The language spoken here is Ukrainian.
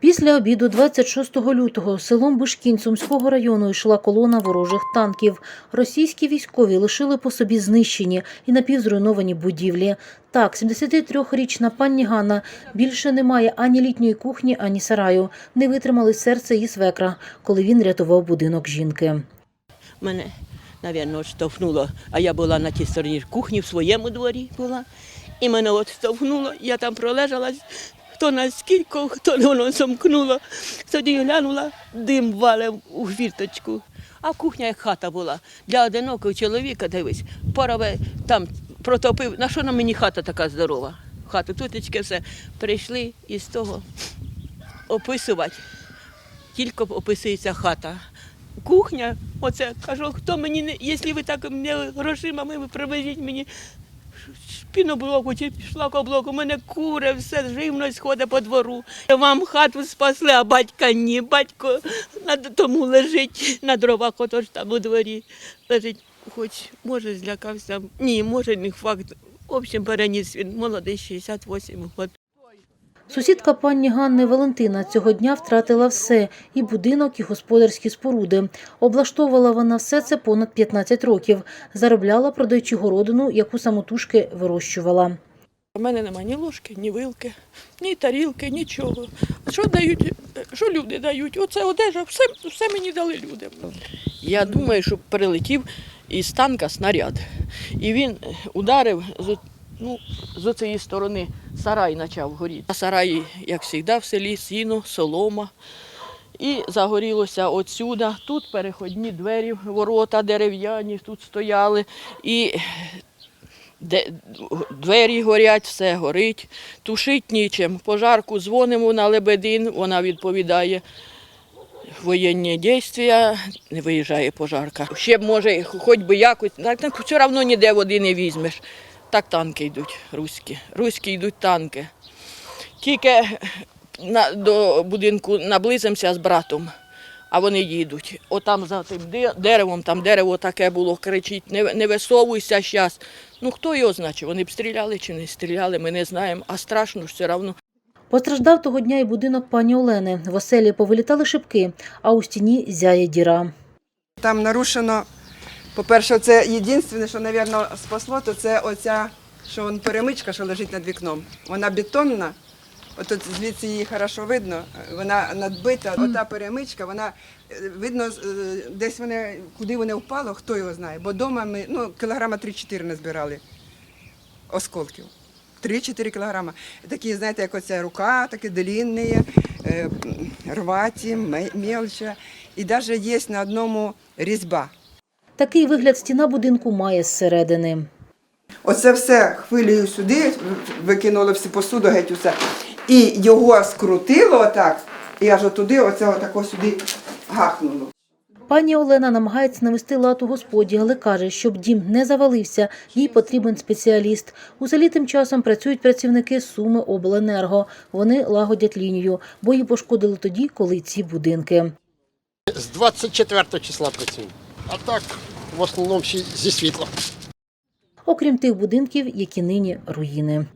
Після обіду 26 лютого селом Бишкінь Сумського району йшла колона ворожих танків. Російські військові лишили по собі знищені і напівзруйновані будівлі. Так, 73-річна пані Ганна більше не має ані літньої кухні, ані сараю. Не витримали серце її свекра, коли він рятував будинок жінки. Мене, напевно, штовхнуло, а я була на тій стороні кухні в своєму дворі була. І мене от штовхнуло, я там пролежала, хто на скільки, хто воно замкнуло. Тоді глянула, дим валив у фірточку. А кухня як хата була. Для одинокого чоловіка, дивись, порове там протопив. На що на мені хата така здорова? Хата тутечки все. Прийшли і з того описувати. Тільки описується хата. Кухня, оце кажу, хто мені якщо ви так не грошима, ви привезіть мені піноблоку чи шлакоблоку, у мене кури, все живність ходить по двору. Вам хату спасли, а батька ні. Батько тому лежить на дровах, отож там у дворі лежить. Хоч може злякався. Ні, може не факт. В общем, переніс він молодий, 68 років. Сусідка пані Ганни Валентина цього дня втратила все – і будинок, і господарські споруди. Облаштовувала вона все це понад 15 років. Заробляла, продаючи городину, яку самотужки вирощувала. У мене немає ні ложки, ні вилки, ні тарілки, нічого. Що дають, що люди дають? Оце одежа, все, все мені дали люди. Я думаю, що прилетів із танка снаряд. І він ударив ну, з цієї сторони сарай почав горіти. А сараї, як завжди, в селі сіно, солома. І загорілося отсюда. Тут переходні двері, ворота дерев'яні тут стояли. І двері горять, все горить, тушить нічим. Пожарку дзвонимо на Лебедин, вона відповідає. Воєнні дійства, не виїжджає пожарка. Ще б може, хоч би якось, так все одно ніде води не візьмеш. Так танки йдуть, руські. Руські йдуть танки. Тільки на, до будинку наблизимося з братом, а вони їдуть. Отам за тим деревом, там дерево таке було, кричить, не, не висовуйся зараз. Ну хто його значить? Вони б стріляли чи не стріляли, ми не знаємо, а страшно ж все одно. Постраждав того дня і будинок пані Олени. В оселі повилітали шибки, а у стіні зяє діра. Там нарушено, по-перше, це єдине, що, мабуть, спасло, то це оця, що он перемичка, що лежить над вікном. Вона бетонна, от звідси її хорошо видно, вона надбита. Ота перемичка, вона е, видно, е, десь вони, куди вони впало, хто його знає. Бо вдома ми ну, кілограма 3-4 не збирали осколків. 3-4 кілограма. Такі, знаєте, як оця рука, такі длинні, е, рваті, ме- мелча. І навіть є на одному різьба. Такий вигляд стіна будинку має зсередини. Оце все хвилею сюди, викинули всі посуду, геть усе. І його скрутило отак, і аж отуди, оце отако сюди гахнуло. Пані Олена намагається навести лад у господі, але каже, щоб дім не завалився, їй потрібен спеціаліст. У селі тим часом працюють працівники Суми Обленерго. Вони лагодять лінію, бо її пошкодили тоді, коли ці будинки. З 24 числа працюю. А так, в основному всі зі світла. Окрім тих будинків, які нині руїни.